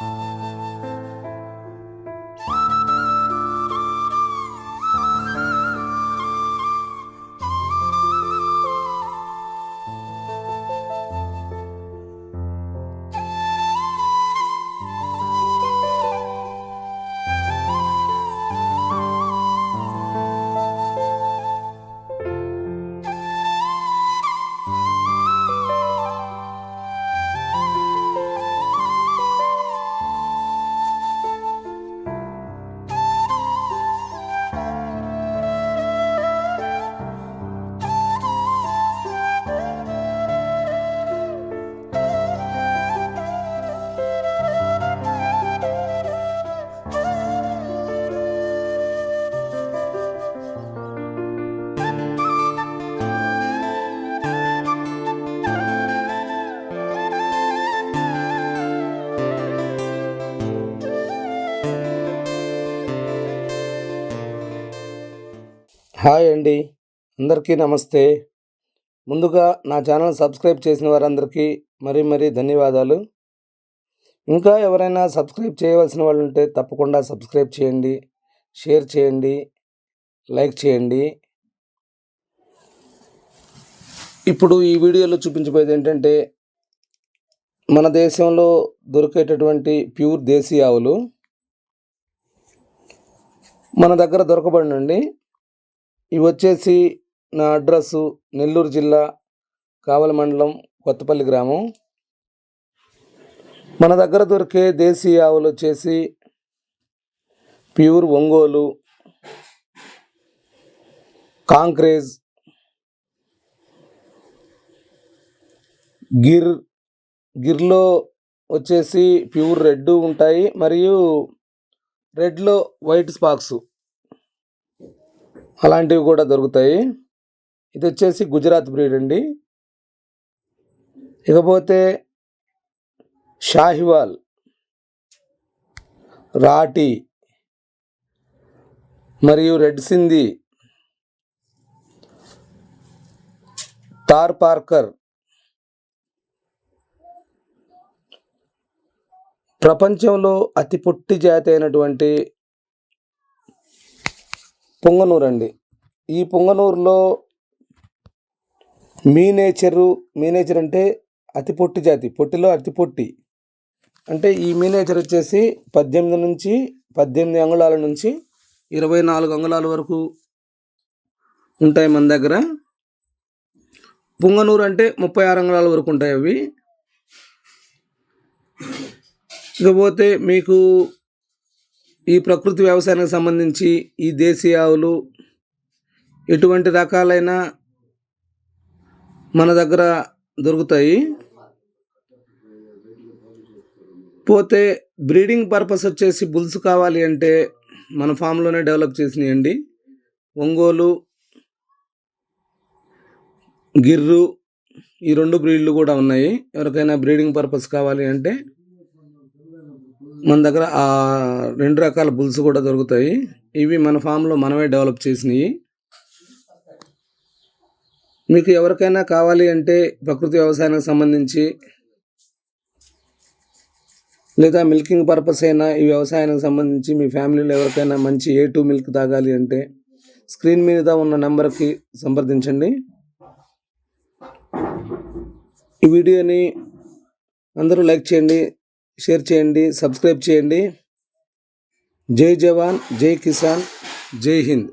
Música hi అండి. అందరికీ నమస్తే. ముందుగా నా ఛానల్ సబ్స్క్రైబ్ చేసిన వారందరికీ మరీ మరీ ధన్యవాదాలు. ఇంకా ఎవరైనా సబ్స్క్రైబ్ చేయవలసిన వాళ్ళు ఉంటే తప్పకుండా సబ్స్క్రైబ్ చేయండి షేర్ చేయండి లైక్ చేయండి. ఇప్పుడు ఈ వీడియోలో చూపించబోయేది ఏంటంటే మన దేశంలో దొరికేటటువంటి ప్యూర్ దేశీ ఆవులు మన దగ్గర దొరకబడినండి. ఇవి వచ్చేసి నా అడ్రస్సు నెల్లూరు జిల్లా కావల మండలం కొత్తపల్లి గ్రామం. మన దగ్గర దొరికే దేశీయ ఆవులు వచ్చేసి ప్యూర్ ఒంగోలు కాంక్రేజ్ గిర్ గిర్లో వచ్చేసి ప్యూర్ రెడ్ ఉంటాయి. మరియు రెడ్లో వైట్ స్పాక్స్. అలాంటివి కూడా దొరుకుతాయి. ఇది వచ్చేసి గుజరాత్ బ్రీడ్ అండి. ఇకపోతే షాహివాల్ రాటి మరియు రెడ్ సింధి తార్ పార్కర్ ప్రపంచంలో అతి పొట్టి జాతి అయినటువంటి పొంగనూరు అండి ఈ పొంగనూరులో మీ నేచరు మీ నేచర్ అంటే అతి పొట్టి జాతి పొట్టిలో అతి పొట్టి. అంటే ఈ మీ నేచర్ వచ్చేసి పద్దెనిమిది నుంచి పద్దెనిమిది అంగుళాల నుంచి ఇరవై నాలుగు అంగుళాల వరకు ఉంటాయి మన దగ్గర. పుంగనూరు అంటే ముప్పై ఆరు అంగుళాల వరకు ఉంటాయి అవి. ఇకపోతే మీకు ఈ ప్రకృతి వ్యవసాయానికి సంబంధించి ఈ దేశీయ ఆవులు ఎటువంటి రకాలైన మన దగ్గర దొరుకుతాయి? పోతే బ్రీడింగ్ పర్పస్ వచ్చేసి బుల్స్ కావాలి అంటే మన ఫామ్లోనే డెవలప్ చేసినాయండి. ఒంగోలు గిర్రు ఈ రెండు బ్రీడ్లు కూడా ఉన్నాయి. ఎవరికైనా బ్రీడింగ్ పర్పస్ కావాలి అంటే మన దగ్గర ఆ రెండు రకాల బుల్స్ కూడా దొరుకుతాయి. ఇవి మన ఫామ్లో మనమే డెవలప్ చేసినవి. మీకు ఎవరికైనా కావాలి అంటే ప్రకృతి వ్యవసాయానికి సంబంధించి లేదా మిల్కింగ్ పర్పస్ అయినా ఈ వ్యవసాయానికి సంబంధించి మీ ఫ్యామిలీలో ఎవరికైనా మంచి ఏ టూ మిల్క్ తాగాలి అంటే స్క్రీన్ మీద ఉన్న నెంబర్కి సంప్రదించండి. ఈ వీడియోని అందరూ లైక్ చేయండి. షేర్ చేయండి సబ్స్క్రైబ్ చేయండి. జై జవాన్ జై కిసాన్ జై హింద్.